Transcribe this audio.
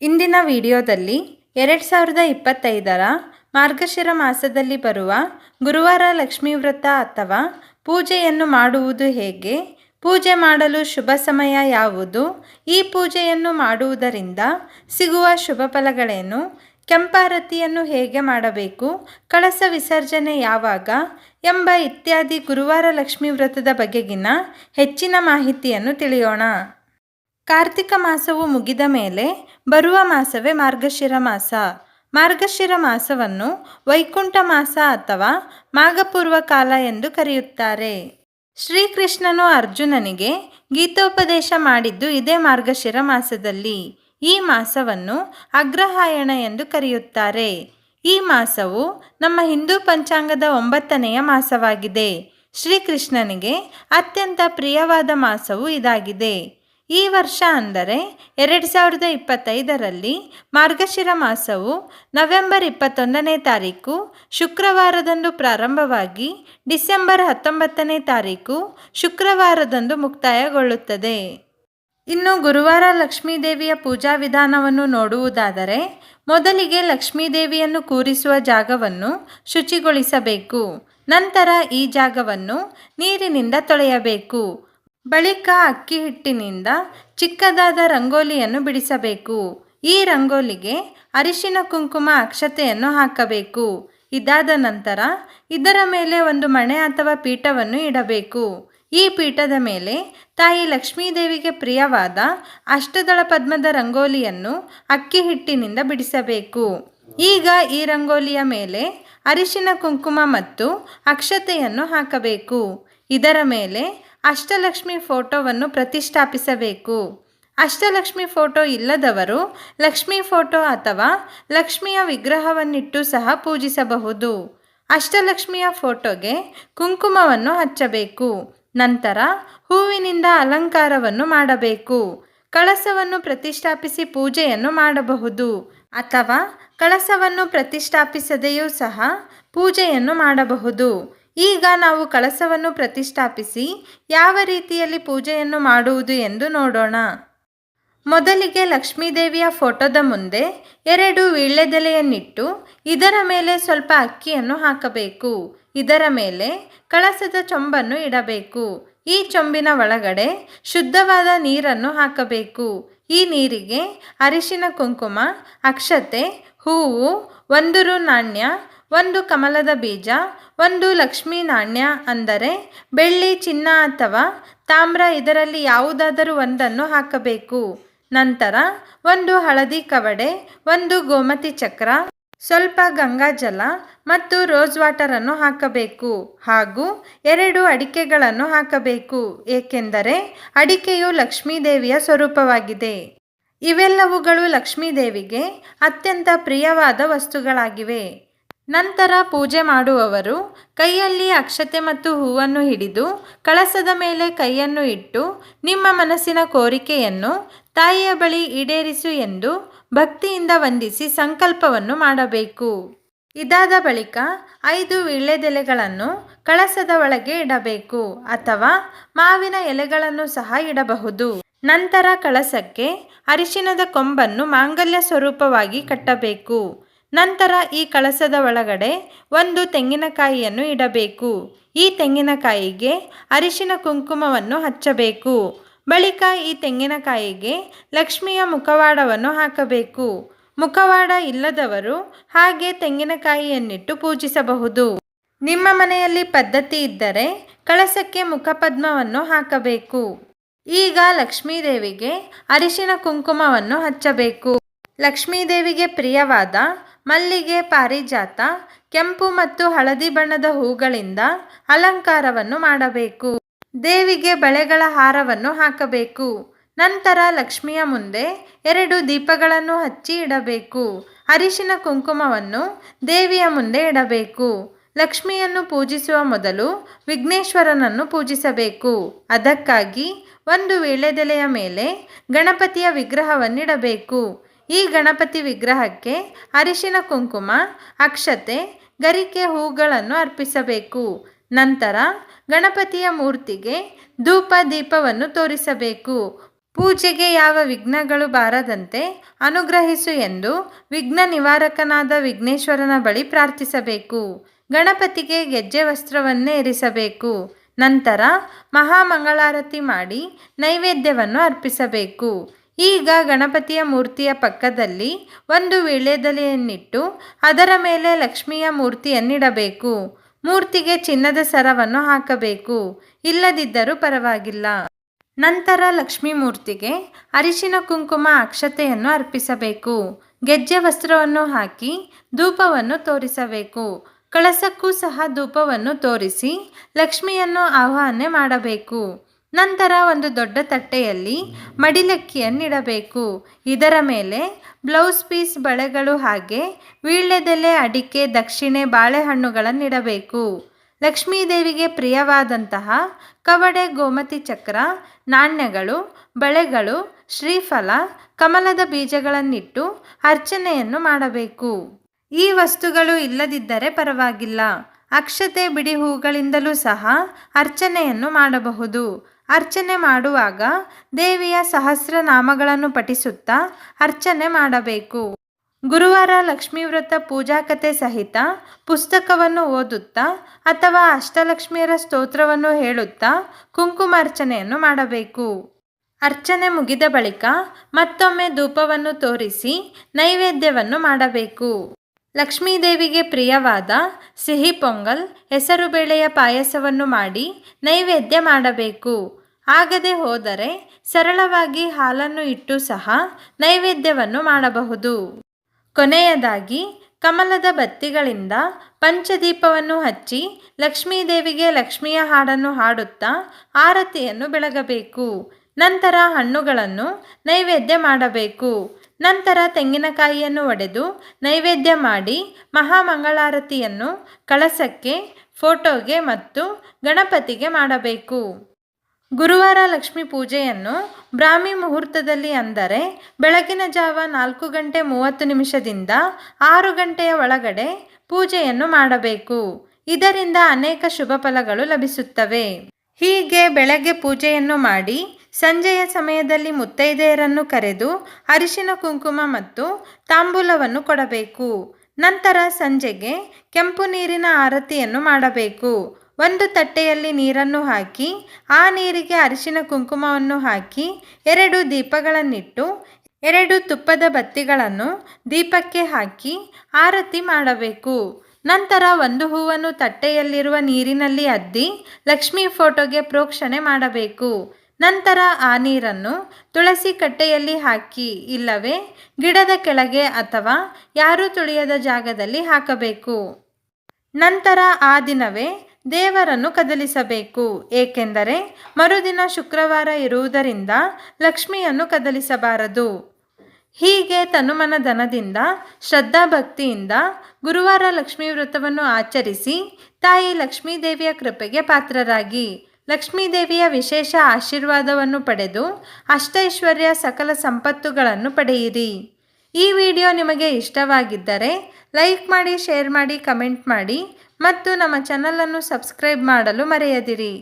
ಇಂದಿನ ವಿಡಿಯೋದಲ್ಲಿ ಎರಡು ಸಾವಿರದ ಇಪ್ಪತ್ತೈದರ ಮಾರ್ಗಶಿರ ಮಾಸದಲ್ಲಿ ಬರುವ ಗುರುವಾರ ಲಕ್ಷ್ಮೀ ವ್ರತ ಅಥವಾ ಪೂಜೆಯನ್ನು ಮಾಡುವುದು ಹೇಗೆ? ಪೂಜೆ ಮಾಡಲು ಶುಭ ಸಮಯ ಯಾವುದು? ಈ ಪೂಜೆಯನ್ನು ಮಾಡುವುದರಿಂದ ಸಿಗುವ ಶುಭ ಫಲಗಳೇನು? ಕೆಂಪಾರತಿಯನ್ನು ಹೇಗೆ ಮಾಡಬೇಕು? ಕಳಸ ವಿಸರ್ಜನೆ ಯಾವಾಗ? ಎಂಬ ಇತ್ಯಾದಿ ಗುರುವಾರ ಲಕ್ಷ್ಮೀ ವ್ರತದ ಬಗೆಗಿನ ಹೆಚ್ಚಿನ ಮಾಹಿತಿಯನ್ನು ತಿಳಿಯೋಣ. ಕಾರ್ತಿಕ ಮಾಸವು ಮುಗಿದ ಮೇಲೆ ಬರುವ ಮಾಸವೇ ಮಾರ್ಗಶಿರ ಮಾಸ. ಮಾರ್ಗಶಿರ ಮಾಸವನ್ನು ವೈಕುಂಠ ಮಾಸ ಅಥವಾ ಮಾಘಪೂರ್ವ ಕಾಲ ಎಂದು ಕರೆಯುತ್ತಾರೆ. ಶ್ರೀಕೃಷ್ಣನು ಅರ್ಜುನನಿಗೆ ಗೀತೋಪದೇಶ ಮಾಡಿದ್ದು ಇದೇ ಮಾರ್ಗಶಿರ ಮಾಸದಲ್ಲಿ. ಈ ಮಾಸವನ್ನು ಅಗ್ರಹಾಯಣ ಎಂದು ಕರೆಯುತ್ತಾರೆ. ಈ ಮಾಸವು ನಮ್ಮ ಹಿಂದೂ ಪಂಚಾಂಗದ ಒಂಬತ್ತನೆಯ ಮಾಸವಾಗಿದೆ. ಶ್ರೀಕೃಷ್ಣನಿಗೆ ಅತ್ಯಂತ ಪ್ರಿಯವಾದ ಮಾಸವು ಇದಾಗಿದೆ. ಈ ವರ್ಷ ಅಂದರೆ ಎರಡು ಸಾವಿರದ ಇಪ್ಪತ್ತೈದರಲ್ಲಿ ಮಾರ್ಗಶಿರ ಮಾಸವು ನವೆಂಬರ್ ಇಪ್ಪತ್ತೊಂದನೇ ತಾರೀಕು, ಶುಕ್ರವಾರದಂದು ಪ್ರಾರಂಭವಾಗಿ ಡಿಸೆಂಬರ್ ಹತ್ತೊಂಬತ್ತನೇ ತಾರೀಕು ಶುಕ್ರವಾರದಂದು ಮುಕ್ತಾಯಗೊಳ್ಳುತ್ತದೆ. ಇನ್ನು ಗುರುವಾರ ಲಕ್ಷ್ಮೀದೇವಿಯ ಪೂಜಾ ವಿಧಾನವನ್ನು ನೋಡುವುದಾದರೆ ಮೊದಲಿಗೆ ಲಕ್ಷ್ಮೀದೇವಿಯನ್ನು ಕೂರಿಸುವ ಜಾಗವನ್ನು ಶುಚಿಗೊಳಿಸಬೇಕು, ನಂತರ ಈ ಜಾಗವನ್ನು ನೀರಿನಿಂದ ತೊಳೆಯಬೇಕು. ಬಳಿಕ ಅಕ್ಕಿ ಹಿಟ್ಟಿನಿಂದ ಚಿಕ್ಕದಾದ ರಂಗೋಲಿಯನ್ನು ಬಿಡಿಸಬೇಕು. ಈ ರಂಗೋಲಿಗೆ ಅರಿಶಿನ ಕುಂಕುಮ ಅಕ್ಷತೆಯನ್ನು ಹಾಕಬೇಕು. ಇದಾದ ನಂತರ ಇದರ ಮೇಲೆ ಒಂದು ಮಣೆ ಅಥವಾ ಪೀಠವನ್ನು ಇಡಬೇಕು. ಈ ಪೀಠದ ಮೇಲೆ ತಾಯಿ ಲಕ್ಷ್ಮೀದೇವಿಗೆ ಪ್ರಿಯವಾದ ಅಷ್ಟದಳ ಪದ್ಮದ ರಂಗೋಲಿಯನ್ನು ಅಕ್ಕಿ ಹಿಟ್ಟಿನಿಂದ ಬಿಡಿಸಬೇಕು. ಈಗ ಈ ರಂಗೋಲಿಯ ಮೇಲೆ ಅರಿಶಿನ ಕುಂಕುಮ ಮತ್ತು ಅಕ್ಷತೆಯನ್ನು ಹಾಕಬೇಕು. ಇದರ ಮೇಲೆ ಅಷ್ಟಲಕ್ಷ್ಮಿ ಫೋಟೋವನ್ನು ಪ್ರತಿಷ್ಠಾಪಿಸಬೇಕು. ಅಷ್ಟಲಕ್ಷ್ಮಿ ಫೋಟೋ ಇಲ್ಲದವರು ಲಕ್ಷ್ಮಿ ಫೋಟೋ ಅಥವಾ ಲಕ್ಷ್ಮಿಯ ವಿಗ್ರಹವನ್ನಿಟ್ಟು ಸಹ ಪೂಜಿಸಬಹುದು. ಅಷ್ಟಲಕ್ಷ್ಮಿಯ ಫೋಟೋಗೆ ಕುಂಕುಮವನ್ನು ಹಚ್ಚಬೇಕು. ನಂತರ ಹೂವಿನಿಂದ ಅಲಂಕಾರವನ್ನು ಮಾಡಬೇಕು. ಕಳಸವನ್ನು ಪ್ರತಿಷ್ಠಾಪಿಸಿ ಪೂಜೆಯನ್ನು ಮಾಡಬಹುದು. ಅಥವಾ ಕಳಸವನ್ನು ಪ್ರತಿಷ್ಠಾಪಿಸದೆಯೂ ಸಹ ಪೂಜೆಯನ್ನು ಮಾಡಬಹುದು. ಈಗ ನಾವು ಕಳಸವನ್ನು ಪ್ರತಿಷ್ಠಾಪಿಸಿ ಯಾವ ರೀತಿಯಲ್ಲಿ ಪೂಜೆಯನ್ನು ಮಾಡುವುದು ಎಂದು ನೋಡೋಣ. ಮೊದಲಿಗೆ ಲಕ್ಷ್ಮೀದೇವಿಯ ಫೋಟೋದ ಮುಂದೆ ಎರಡು ವೀಳ್ಯದೆಲೆಯನ್ನಿಟ್ಟು ಇದರ ಮೇಲೆ ಸ್ವಲ್ಪ ಅಕ್ಕಿಯನ್ನು ಹಾಕಬೇಕು. ಇದರ ಮೇಲೆ ಕಳಸದ ಚೊಂಬನ್ನು ಇಡಬೇಕು. ಈ ಚೊಂಬಿನ ಒಳಗಡೆ ಶುದ್ಧವಾದ ನೀರನ್ನು ಹಾಕಬೇಕು. ಈ ನೀರಿಗೆ ಅರಿಶಿನ ಕುಂಕುಮ, ಅಕ್ಷತೆ, ಹೂವು, ಒಂದು ರು ನಾಣ್ಯ, ಒಂದು ಕಮಲದ ಬೀಜ ಒಂದು ಲಕ್ಷ್ಮೀ ನಾಣ್ಯ ಅಂದರೆ ಬೆಳ್ಳಿ, ಚಿನ್ನ ಅಥವಾ ತಾಮ್ರ, ಇದರಲ್ಲಿ ಯಾವುದಾದರೂ ಒಂದನ್ನು ಹಾಕಬೇಕು. ನಂತರ ಒಂದು ಹಳದಿ ಕವಡೆ, ಒಂದು ಗೋಮತಿ ಚಕ್ರ, ಸ್ವಲ್ಪ ಗಂಗಾಜಲ ಮತ್ತು ರೋಸ್ ವಾಟರನ್ನು ಹಾಕಬೇಕು ಹಾಗೂ ಎರಡು ಅಡಿಕೆಗಳನ್ನು ಹಾಕಬೇಕು, ಏಕೆಂದರೆ ಅಡಿಕೆಯು ಲಕ್ಷ್ಮೀದೇವಿಯ ಸ್ವರೂಪವಾಗಿದೆ. ಇವೆಲ್ಲವುಗಳು ಲಕ್ಷ್ಮೀದೇವಿಗೆ ಅತ್ಯಂತ ಪ್ರಿಯವಾದ ವಸ್ತುಗಳಾಗಿವೆ. ನಂತರ ಪೂಜೆ ಮಾಡುವವರು ಕೈಯಲ್ಲಿ ಅಕ್ಷತೆ ಮತ್ತು ಹೂವನ್ನು ಹಿಡಿದು ಕಳಸದ ಮೇಲೆ ಕೈಯನ್ನು ಇಟ್ಟು ನಿಮ್ಮ ಮನಸ್ಸಿನ ಕೋರಿಕೆಯನ್ನು ತಾಯಿಯ ಬಳಿ ಈಡೇರಿಸು ಎಂದು ಭಕ್ತಿಯಿಂದ ವಂದಿಸಿ ಸಂಕಲ್ಪವನ್ನು ಮಾಡಬೇಕು. ಇದಾದ ಬಳಿಕ ಐದು ವೀಳ್ಯದೆಲೆಗಳನ್ನು ಕಳಸದ ಒಳಗೆ ಇಡಬೇಕು ಅಥವಾ ಮಾವಿನ ಎಲೆಗಳನ್ನು ಸಹ ಇಡಬಹುದು. ನಂತರ ಕಳಸಕ್ಕೆ ಅರಿಶಿನದ ಕೊಂಬನ್ನು ಮಾಂಗಲ್ಯ ಸ್ವರೂಪವಾಗಿ ಕಟ್ಟಬೇಕು. ನಂತರ ಈ ಕಳಸದ ಒಳಗಡೆ ಒಂದು ತೆಂಗಿನಕಾಯಿಯನ್ನು ಇಡಬೇಕು. ಈ ತೆಂಗಿನಕಾಯಿಗೆ ಅರಿಶಿನ ಕುಂಕುಮವನ್ನು ಹಚ್ಚಬೇಕು. ಬಳಿಕ ಈ ತೆಂಗಿನಕಾಯಿಗೆ ಲಕ್ಷ್ಮಿಯ ಮುಖವಾಡವನ್ನು ಹಾಕಬೇಕು. ಮುಖವಾಡ ಇಲ್ಲದವರು ಹಾಗೆ ತೆಂಗಿನಕಾಯಿಯನ್ನಿಟ್ಟು ಪೂಜಿಸಬಹುದು. ನಿಮ್ಮ ಮನೆಯಲ್ಲಿ ಪದ್ಧತಿ ಇದ್ದರೆ ಕಳಸಕ್ಕೆ ಮುಖಪದ್ಮವನ್ನು ಹಾಕಬೇಕು. ಈಗ ಲಕ್ಷ್ಮೀದೇವಿಗೆ ಅರಿಶಿನ ಕುಂಕುಮವನ್ನು ಹಚ್ಚಬೇಕು. ಲಕ್ಷ್ಮೀದೇವಿಗೆ ಪ್ರಿಯವಾದ ಮಲ್ಲಿಗೆ ಪಾರಿಜಾತ, ಕೆಂಪು ಮತ್ತು ಹಳದಿ ಬಣ್ಣದ ಹೂಗಳಿಂದ ಅಲಂಕಾರವನ್ನು ಮಾಡಬೇಕು. ದೇವಿಗೆ ಬಳೆಗಳ ಹಾರವನ್ನು ಹಾಕಬೇಕು. ನಂತರ ಲಕ್ಷ್ಮಿಯ ಮುಂದೆ ಎರಡು ದೀಪಗಳನ್ನು ಹಚ್ಚಿ ಇಡಬೇಕು. ಅರಿಶಿನ ಕುಂಕುಮವನ್ನು ದೇವಿಯ ಮುಂದೆ ಇಡಬೇಕು. ಲಕ್ಷ್ಮಿಯನ್ನು ಪೂಜಿಸುವ ಮೊದಲು ವಿಘ್ನೇಶ್ವರನನ್ನು ಪೂಜಿಸಬೇಕು. ಅದಕ್ಕಾಗಿ ಒಂದು ವೀಳ್ಯದೆಲೆಯ ಮೇಲೆ ಗಣಪತಿಯ ವಿಗ್ರಹವನ್ನಿಡಬೇಕು. ಈ ಗಣಪತಿ ವಿಗ್ರಹಕ್ಕೆ ಅರಿಶಿನ ಕುಂಕುಮ, ಅಕ್ಷತೆ, ಗರಿಕೆ ಹೂಗಳನ್ನು ಅರ್ಪಿಸಬೇಕು. ನಂತರ ಗಣಪತಿಯ ಮೂರ್ತಿಗೆ ಧೂಪ ದೀಪವನ್ನು ತೋರಿಸಬೇಕು. ಪೂಜೆಗೆ ಯಾವ ವಿಘ್ನಗಳು ಬಾರದಂತೆ ಅನುಗ್ರಹಿಸು ಎಂದು ವಿಘ್ನ ನಿವಾರಕನಾದ ವಿಘ್ನೇಶ್ವರನ ಬಳಿ ಪ್ರಾರ್ಥಿಸಬೇಕು. ಗಣಪತಿಗೆ ಗೆಜ್ಜೆ ವಸ್ತ್ರವನ್ನೇ ಇರಿಸಬೇಕು. ನಂತರ ಮಹಾಮಂಗಳಾರತಿ ಮಾಡಿ ನೈವೇದ್ಯವನ್ನು ಅರ್ಪಿಸಬೇಕು. ಈಗ ಗಣಪತಿಯ ಮೂರ್ತಿಯ ಪಕ್ಕದಲ್ಲಿ ಒಂದು ವೀಳ್ಯದೆಲೆಯನ್ನಿಟ್ಟು ಅದರ ಮೇಲೆ ಲಕ್ಷ್ಮಿಯ ಮೂರ್ತಿಯನ್ನಿಡಬೇಕು. ಮೂರ್ತಿಗೆ ಚಿನ್ನದ ಸರವನ್ನು ಹಾಕಬೇಕು. ಇಲ್ಲದಿದ್ದರೂ ಪರವಾಗಿಲ್ಲ. ನಂತರ ಲಕ್ಷ್ಮೀ ಮೂರ್ತಿಗೆ ಅರಿಶಿನ ಕುಂಕುಮ ಅಕ್ಷತೆಯನ್ನು ಅರ್ಪಿಸಬೇಕು. ಗೆಜ್ಜೆ ವಸ್ತ್ರವನ್ನು ಹಾಕಿ ಧೂಪವನ್ನು ತೋರಿಸಬೇಕು. ಕಳಸಕ್ಕೂ ಸಹ ಧೂಪವನ್ನು ತೋರಿಸಿ ಲಕ್ಷ್ಮಿಯನ್ನು ಆಹ್ವಾನ ಮಾಡಬೇಕು. ನಂತರ ಒಂದು ದೊಡ್ಡ ತಟ್ಟೆಯಲ್ಲಿ ಮಡಿಲಕ್ಕಿಯನ್ನಿಡಬೇಕು ಇದರ ಮೇಲೆ ಬ್ಲೌಸ್ ಪೀಸ್ ಬಳೆಗಳು ಹಾಗೆ ವೀಳ್ಯದೆಲೆ, ಅಡಿಕೆ, ದಕ್ಷಿಣೆ ಬಾಳೆಹಣ್ಣುಗಳನ್ನಿಡಬೇಕು ಲಕ್ಷ್ಮೀದೇವಿಗೆ ಪ್ರಿಯವಾದಂತಹ ಕವಡೆ, ಗೋಮತಿ ಚಕ್ರ, ನಾಣ್ಯಗಳು, ಬಳೆಗಳು, ಶ್ರೀಫಲ, ಕಮಲದ ಬೀಜಗಳನ್ನಿಟ್ಟು ಅರ್ಚನೆಯನ್ನು ಮಾಡಬೇಕು. ಈ ವಸ್ತುಗಳು ಇಲ್ಲದಿದ್ದರೆ ಪರವಾಗಿಲ್ಲ. ಅಕ್ಷತೆ, ಬಿಡಿ ಹೂಗಳಿಂದಲೂ ಸಹ ಅರ್ಚನೆಯನ್ನು ಮಾಡಬಹುದು. ಅರ್ಚನೆ ಮಾಡುವಾಗ ದೇವಿಯ ಸಹಸ್ರನಾಮಗಳನ್ನು ಪಠಿಸುತ್ತಾ ಅರ್ಚನೆ ಮಾಡಬೇಕು. ಗುರುವಾರ ಲಕ್ಷ್ಮೀ ವ್ರತ ಪೂಜಾ ಕಥೆ ಸಹಿತ ಪುಸ್ತಕವನ್ನು ಓದುತ್ತಾ ಅಥವಾ ಅಷ್ಟಲಕ್ಷ್ಮಿಯರ ಸ್ತೋತ್ರವನ್ನು ಹೇಳುತ್ತಾ ಕುಂಕುಮಾರ್ಚನೆಯನ್ನು ಮಾಡಬೇಕು. ಅರ್ಚನೆ ಮುಗಿದ ಬಳಿಕ ಮತ್ತೊಮ್ಮೆ ಧೂಪವನ್ನು ತೋರಿಸಿ ನೈವೇದ್ಯವನ್ನು ಮಾಡಬೇಕು. ಲಕ್ಷ್ಮೀದೇವಿಗೆ ಪ್ರಿಯವಾದ ಸಿಹಿ ಪೊಂಗಲ್ ಹೆಸರುಬೇಳೆಯ ಪಾಯಸವನ್ನು ಮಾಡಿ ನೈವೇದ್ಯ ಮಾಡಬೇಕು. ಆಗದೆ ಹೋದರೆ ಸರಳವಾಗಿ ಹಾಲನ್ನು ಇಟ್ಟು ಸಹ ನೈವೇದ್ಯವನ್ನು ಮಾಡಬಹುದು. ಕೊನೆಯದಾಗಿ, ಕಮಲದ ಬತ್ತಿಗಳಿಂದ ಪಂಚದೀಪವನ್ನು ಹಚ್ಚಿ ಲಕ್ಷ್ಮೀದೇವಿಗೆ ಲಕ್ಷ್ಮಿಯ ಹಾಡನ್ನು ಹಾಡುತ್ತಾ ಆರತಿಯನ್ನು ಬೆಳಗಬೇಕು. ನಂತರ ಹಣ್ಣುಗಳನ್ನು ನೈವೇದ್ಯ ಮಾಡಬೇಕು. ನಂತರ ತೆಂಗಿನಕಾಯಿಯನ್ನು ಒಡೆದು ನೈವೇದ್ಯ ಮಾಡಿ ಮಹಾಮಂಗಳಾರತಿಯನ್ನು ಕಳಸಕ್ಕೆ, ಫೋಟೋಗೆ ಮತ್ತು ಗಣಪತಿಗೆ ಮಾಡಬೇಕು. ಗುರುವಾರ ಲಕ್ಷ್ಮಿ ಪೂಜೆಯನ್ನು ಬ್ರಾಹ್ಮಿ ಮುಹೂರ್ತದಲ್ಲಿ ಅಂದರೆ ಬೆಳಗಿನ ಜಾವ ನಾಲ್ಕು ಗಂಟೆ ಮೂವತ್ತು ನಿಮಿಷದಿಂದ ಆರು ಗಂಟೆಯ ಒಳಗಡೆ ಪೂಜೆಯನ್ನು ಮಾಡಬೇಕು. ಇದರಿಂದ ಅನೇಕ ಶುಭ ಫಲಗಳು ಲಭಿಸುತ್ತವೆ. ಹೀಗೆ ಬೆಳಗ್ಗೆ ಪೂಜೆಯನ್ನು ಮಾಡಿ ಸಂಜೆಯ ಸಮಯದಲ್ಲಿ ಮುತ್ತೈದೆಯರನ್ನು ಕರೆದು ಅರಿಶಿನ ಕುಂಕುಮ ಮತ್ತು ತಾಂಬೂಲವನ್ನು ಕೊಡಬೇಕು. ನಂತರ ಸಂಜೆಗೆ ಕೆಂಪು ನೀರಿನ ಆರತಿಯನ್ನು ಮಾಡಬೇಕು. ಒಂದು ತಟ್ಟೆಯಲ್ಲಿ ನೀರನ್ನು ಹಾಕಿ, ಆ ನೀರಿಗೆ ಅರಿಶಿನ ಕುಂಕುಮವನ್ನು ಹಾಕಿ, ಎರಡು ದೀಪಗಳನ್ನಿಟ್ಟು, ಎರಡು ತುಪ್ಪದ ಬತ್ತಿಗಳನ್ನು ದೀಪಕ್ಕೆ ಹಾಕಿ ಆರತಿ ಮಾಡಬೇಕು. ನಂತರ ಒಂದು ಹೂವನ್ನು ತಟ್ಟೆಯಲ್ಲಿರುವ ನೀರಿನಲ್ಲಿ ಅದ್ದಿ ಲಕ್ಷ್ಮೀ ಫೋಟೋಗೆ ಪ್ರೋಕ್ಷಣೆ ಮಾಡಬೇಕು. ನಂತರ ಆ ನೀರನ್ನು ತುಳಸಿ ಕಟ್ಟೆಯಲ್ಲಿ ಹಾಕಿ, ಇಲ್ಲವೇ ಗಿಡದ ಕೆಳಗೆ ಅಥವಾ ಯಾರೂ ತುಳಿಯದ ಜಾಗದಲ್ಲಿ ಹಾಕಬೇಕು. ನಂತರ ಆ ದಿನವೇ ದೇವರನ್ನು ಕದಲಿಸಬೇಕು. ಏಕೆಂದರೆ ಮರುದಿನ ಶುಕ್ರವಾರ ಇರುವುದರಿಂದ ಲಕ್ಷ್ಮಿಯನ್ನು ಕದಲಿಸಬಾರದು. ಹೀಗೆ ತನುಮನ ಧನದಿಂದ, ಶ್ರದ್ಧಾಭಕ್ತಿಯಿಂದ ಗುರುವಾರ ಲಕ್ಷ್ಮೀ ವ್ರತವನ್ನು ಆಚರಿಸಿ ತಾಯಿ ಲಕ್ಷ್ಮೀದೇವಿಯ ಕೃಪೆಗೆ ಪಾತ್ರರಾಗಿ ಲಕ್ಷ್ಮೀದೇವಿಯ ವಿಶೇಷ ಆಶೀರ್ವಾದವನ್ನು ಪಡೆದು ಅಷ್ಟೈಶ್ವರ್ಯ ಸಕಲ ಸಂಪತ್ತುಗಳನ್ನು ಪಡೆಯಿರಿ. ಈ ವಿಡಿಯೋ ನಿಮಗೆ ಇಷ್ಟವಾಗಿದ್ದರೆ ಲೈಕ್ ಮಾಡಿ, ಶೇರ್ ಮಾಡಿ, ಕಮೆಂಟ್ ಮಾಡಿ ಮತ್ತು ನಮ್ಮ ಚಾನಲನ್ನು ಸಬ್ಸ್ಕ್ರೈಬ್ ಮಾಡಲು ಮರೆಯದಿರಿ.